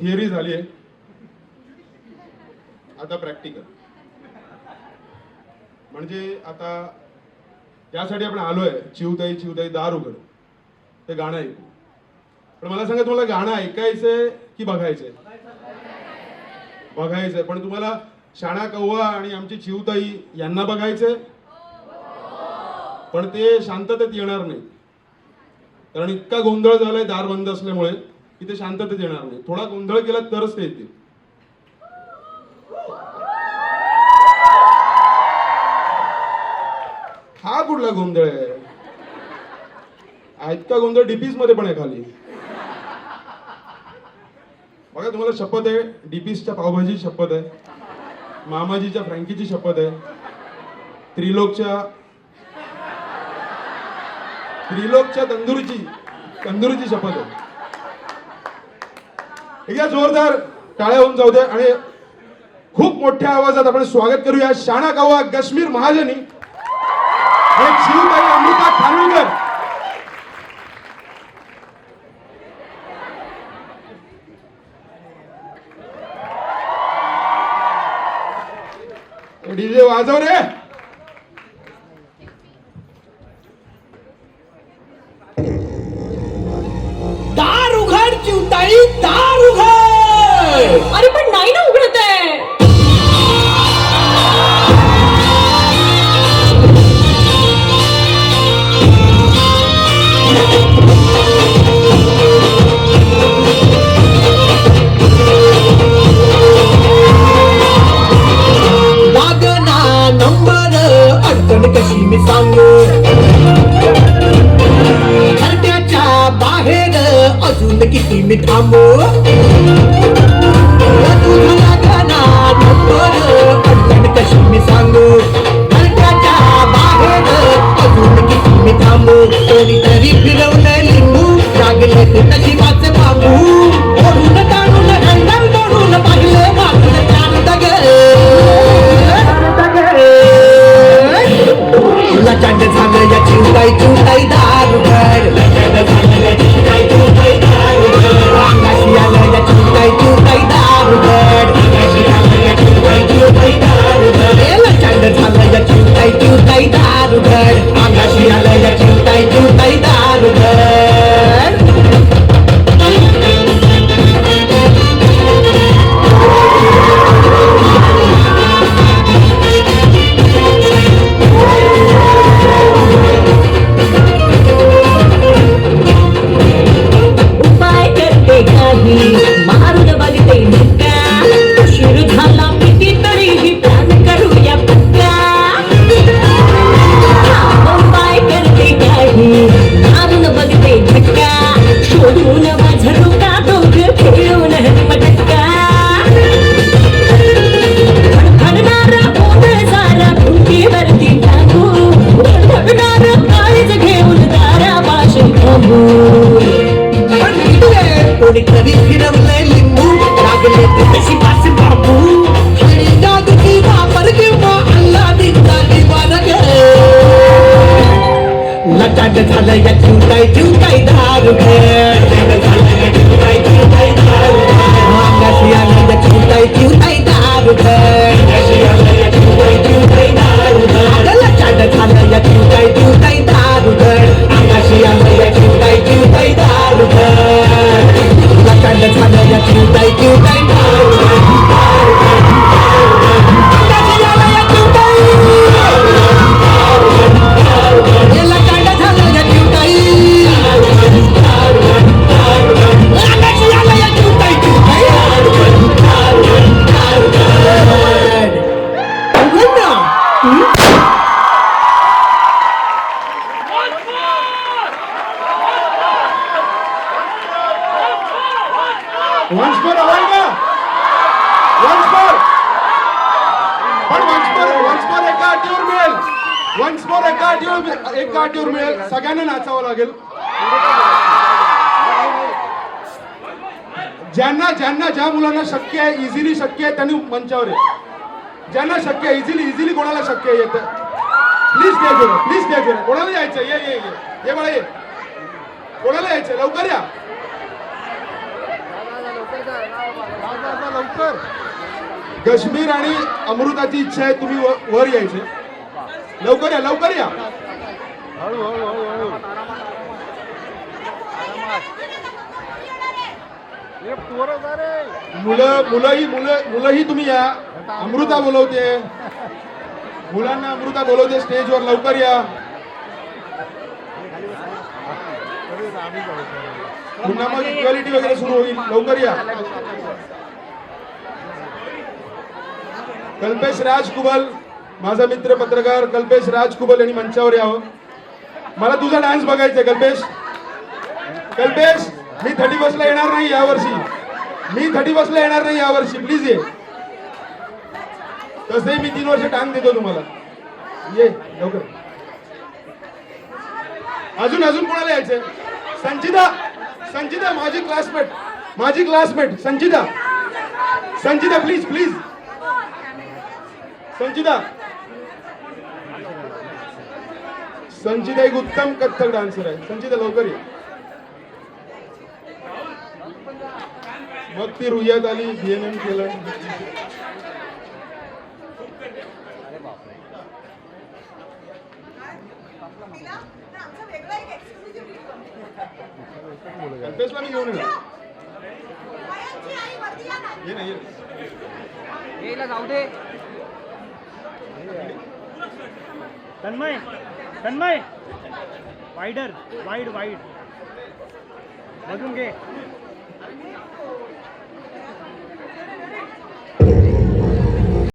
Theory झाली आहे. आता प्रॅक्टिकल म्हणजे आता त्यासाठी आपण आलोय चिवताई चिवताई दार उघड ते गाणं ऐकू. पण मला सांगा तुम्हाला गाणं ऐकायचंय की बघायचंय? बघायचंय. पण तुम्हाला शाणा कव्वा आणि आमची चिवताई यांना बघायचंय? पण ते शांततेत येणार नाही. कारण इतका गोंधळ झालाय दार बंद असल्यामुळे. इथे ते शांततेत येणार नाही. थोडा गोंधळ केला तरच ते येतील. हा कुठला गोंधळ आहे? ऐतका गोंधळ डीपीसमध्ये पण आहे खाली. बघा तुम्हाला शपथ आहे? डीपीसच्या पावभाजी शपथ आहे. मामाजीच्या फ्रँकीची शपथ आहे. त्रिलोकच्या त्रिलोकच्या तंदुरीची तंदुरीची शपथ आहे. एकदा जोरदार टाळ्या होऊन जाऊ द्या आणि खूप मोठ्या आवाजात आपण स्वागत करूया. शाणा गावा काश्मीर महाजनी आणि शिवताई अमृता खानविलकर. डीजे वाजव रे. उघड चिवताई दार उघड! अरे पण नाही ना उघडत आहे. लागना नंबर अडचण कशी मी सांगू? अजून किती मी थांबू? तुझ्या लागना नंबर अडचण कशी मी सांगू? झालं या चिवताई चिवताई दारू वंश पर हवाय का वंश पर पण वंश पर पर एका अटीवर मिळेल. वंश पर एका अटीवर एका अटीवर मिळेल. सगळ्यांना नाचावं लागेल. ज्यांना ज्यांना ज्या मुलांना शक्य आहे इझिली शक्य आहे त्यांनी मंचावर आहे ज्यांना शक्य आहे इझिली इझिली कोणाला शक्य आहे येतं. प्लीज द्या जोर प्लीज द्या जोर कोणाला यायचं ये ये ये. ये ये. कोणाला यायचं लवकर या. लवकर काश्मीर आणि अमृताची इच्छा आहे तुम्ही व- वर यायचे. लवकर या लवकर या. मुलं मुलंही मुलं मुलंही तुम्ही या. अमृता बोलवते. मुलांना अमृता बोलवते स्टेजवर लवकर या. पुन्हा मग इक्वॅलिटी वगैरे सुरू होईल. लवकर या. कल्पेश राज कुबल माझा मित्र पत्रकार कल्पेश राज कुबल यांनी मंचावर यावं. मला तुझा डान्स बघायचा कल्पेश. कल्पेश मी थर्टी बसला येणार नाही यावर्षी. मी थर्टी बसला येणार नाही यावर्षी. प्लीज ये. तसंही मी तीन वर्ष टांग देतो तुम्हाला. ये लवकर. अजून अजून कोणाला यायचंय? संचिता! संचिता माझी क्लासमेट माझी classmate Sanchita Sanchita please please Sanchita Sanchita एक उत्तम कथ्थक डान्सर आहे. संचिता लवकर ये. मग ती रुयात आली बीएनएम केलं. कल्पेशला मी घेऊन येणार ये ना जाऊ दे Tanmay Tanmay. Wider wide wide बघून घे.